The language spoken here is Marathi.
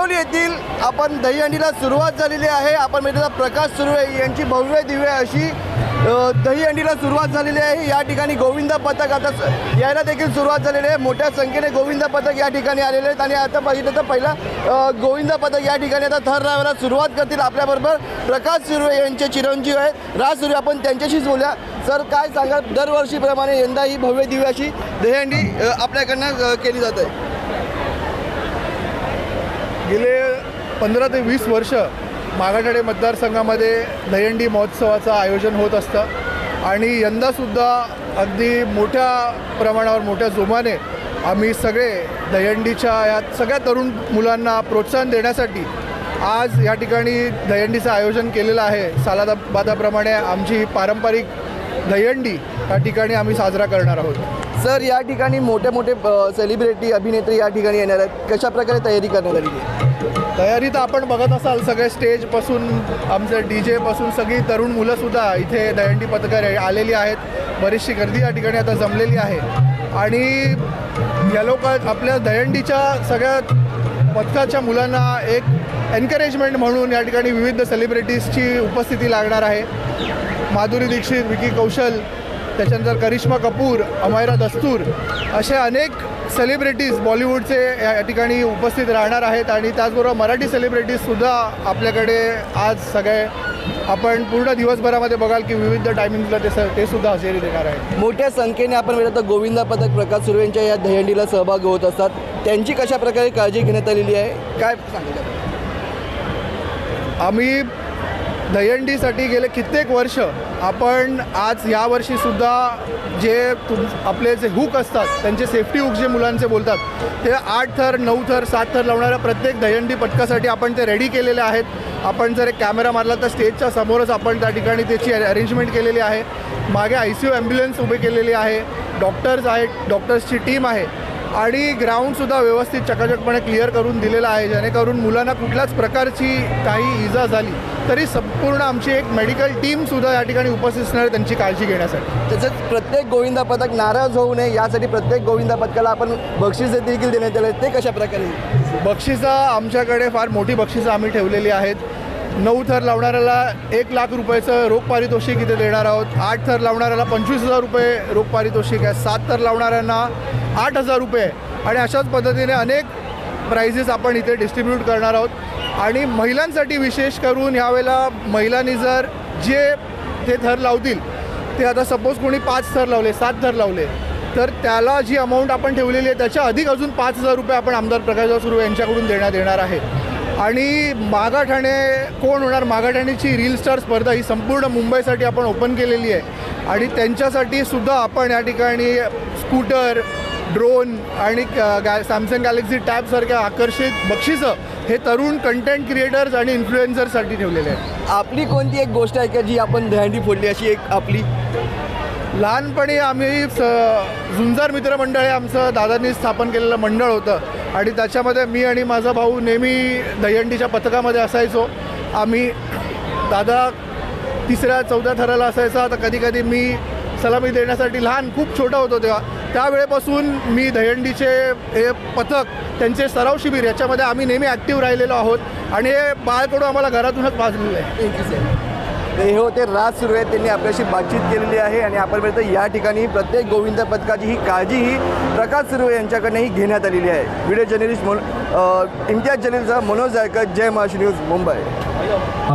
कणकवली येथील आपण दहीहंडीला सुरुवात झालेली आहे. आपण म्हणजे प्रकाश सुर्वे यांची भव्य दिव्य अशी दहीहंडीला सुरुवात झालेली आहे. या ठिकाणी गोविंद पथक आता यायला देखील सुरुवात झालेली आहे. मोठ्या संख्येने गोविंद पथक या ठिकाणी आलेले आहेत. आणि आता पाहिलं तर पहिला अ, गोविंद पथक या ठिकाणी आता थर लावायला सुरुवात करतील आपल्याबरोबर प्रकाश सुर्वे यांचे चिरंजीव आहेत. राज सुर्वे आपण त्यांच्याशीच बोलूया. सर काय सांगा दरवर्षीप्रमाणे यंदा ही भव्य दिव्य अशी दहीहंडी आपल्याकडनं केली जात आहे. गेले पंधरा ते वीस वर्ष मागाठाडे मतदारसंघामध्ये दहीहंडी महोत्सवाचं आयोजन होत असतं. आणि यंदासुद्धा अगदी मोठ्या प्रमाणावर मोठ्या जोमाने आम्ही सगळे दहीहंडीच्या या सगळ्या तरुण मुलांना प्रोत्साहन देण्यासाठी आज या ठिकाणी दहीहंडीचं आयोजन केलेलं आहे. सालादाबादाप्रमाणे आमची पारंपरिक दहीहंडी या ठिकाणी आम्ही साजरा करणार आहोत. सर या ठिकाणी मोठे मोठे सेलिब्रिटी अभिनेत्री या ठिकाणी येणार आहेत. कशाप्रकारे तयारी करण्यात आली आहे तयारी तर आपण बघत असाल सगळे स्टेजपासून आमचं डी जेपासून सगळी तरुण मुलंसुद्धा इथे दहंडी पथकार आलेली आहेत. बरीचशी गर्दी या ठिकाणी आता जमलेली आहे. आणि या लोक आपल्या दहंडीच्या सगळ्या पथकाच्या मुलांना एक एनकरेजमेंट म्हणून या ठिकाणी विविध सेलिब्रिटीजची उपस्थिती लागणार आहे. माधुरी दीक्षित विकी कौशल त्याच्यानंतर करिश्मा कपूर अमायरा दस्तूर असे अनेक सेलिब्रिटीज बॉलिवूडचे या ठिकाणी उपस्थित राहणार आहेत आणि त्याचबरोबर मराठी सेलिब्रिटीजसुद्धा आपल्याकडे आज सगळे आपण पूर्ण दिवसभरामध्ये बघाल की विविध टायमिंगला ते स ते सुद्धा हजेरी देणार आहेत. मोठ्या संख्येने आपण मिळत तर गोविंद पथक प्रकाश सुर्वे यांच्या या दहीहंडीला सहभाग होत असतात. त्यांची कशा प्रकारे काळजी घेण्यात आलेली आहे? काय सांगितलं आम्ही दहीहंडीसाठी गेले कित्येक वर्ष आपण आज यावर्षीसुद्धा जे तुम आपले जे हुक असतात त्यांचे सेफ्टी हुक जे मुलांचे बोलतात ते आठ थर नऊ थर सात थर लावणाऱ्या प्रत्येक दहीहंडी पटकासाठी आपण ते रेडी केलेले आहेत. आपण जर एक कॅमेरा मारला तर स्टेजच्या समोरच आपण त्या ठिकाणी त्याची अरेंजमेंट केलेली आहे. मागे आय सी यू ॲम्ब्युलन्स उभी केलेली आहे. डॉक्टर्स आहेत डॉक्टर्सची टीम आहे. आणि ग्राउंडसुद्धा व्यवस्थित चकाचकपणे क्लिअर करून दिलेला आहे. जेणेकरून मुलांना कुठल्याच प्रकारची काही इजा झाली तरी संपूर्ण आमची एक मेडिकल टीमसुद्धा या ठिकाणी उपस्थित असणार आहे त्यांची काळजी घेण्यासाठी. तसंच प्रत्येक गोविंद पथक नाराज होऊ नये यासाठी प्रत्येक गोविंद पथकाला आपण बक्षीस देखील देण्यात आले ते कशा प्रकारे? बक्षिसं आमच्याकडे फार मोठी बक्षिसं आम्ही ठेवलेली आहेत. नऊ थर लावणाऱ्याला एक लाख रुपयाचं रोख पारितोषिक इथे देणार आहोत. आठ थर लावणाऱ्याला पंचवीस हजार रुपये रोख पारितोषिक आहे. सात थर लावणाऱ्यांना आठ हजार रुपये आणि अशाच पद्धतीने अनेक प्राइजेस आपण इथे डिस्ट्रीब्यूट करणार आहोत. आणि महिलांसाठी विशेष करून ह्यावेळेला महिलांनी जर जे ते थर लावतील ते आता सपोज कोणी पाच थर लावले सात थर लावले तर त्याला जी अमाऊंट आपण ठेवलेली आहे त्याच्या अधिक अजून पाच हजार रुपये आपण आमदार प्रकाशराव सुर्वे यांच्याकडून देण्यात येणार आहे. आणि मागाठाणे कोण होणार? मागाठाणेची रील स्टार स्पर्धा ही संपूर्ण मुंबईसाठी आपण ओपन केलेली आहे. आणि त्यांच्यासाठी सुद्धा आपण या ठिकाणी स्कूटर ड्रोन आणि गॅ सॅमसंग गॅलेक्सी टॅबसारख्या आकर्षित बक्षिसं हे तरुण कंटेंट क्रिएटर्स आणि इन्फ्लुएन्सरसाठी ठेवलेले आहेत. आपली कोणती एक गोष्ट आहे का जी आपण दहीहंडी फोडली अशी एक आपली? लहानपणी आम्ही स झुंजार मित्रमंडळ हे आमचं दादांनी स्थापन केलेलं मंडळ होतं. आणि त्याच्यामध्ये मी आणि माझा भाऊ नेहमी दहीहंडीच्या पथकामध्ये असायचो. आम्ही दादा तिसऱ्या चौथ्या थराला असायचा. तर कधी कधी मी सलामी देण्यासाठी लहान खूप छोटा होतो तेव्हा. त्यावेळेपासून मी दहीहंडीचे हे पथक त्यांचे सराव शिबिर याच्यामध्ये आम्ही नेहमी ॲक्टिव्ह राहिलेलो आहोत आणि हे बाळकडून आम्हाला घरातूनच वाजलेलं आहे. थँक्यू सर हे होते राज सुर्वे त्यांनी आपल्याशी बातचीत केलेली आहे आणि आपणपर्यंत या ठिकाणी प्रत्येक गोविंद पथकाची ही काळजी ही प्रकाश सुर्वे यांच्याकडनंही घेण्यात आलेली आहे. व्हिडिओ जर्नलिस्ट म्हणून इम्तियाज जलीलचा मनोज जायकर जय महाराष्ट्र न्यूज मुंबई.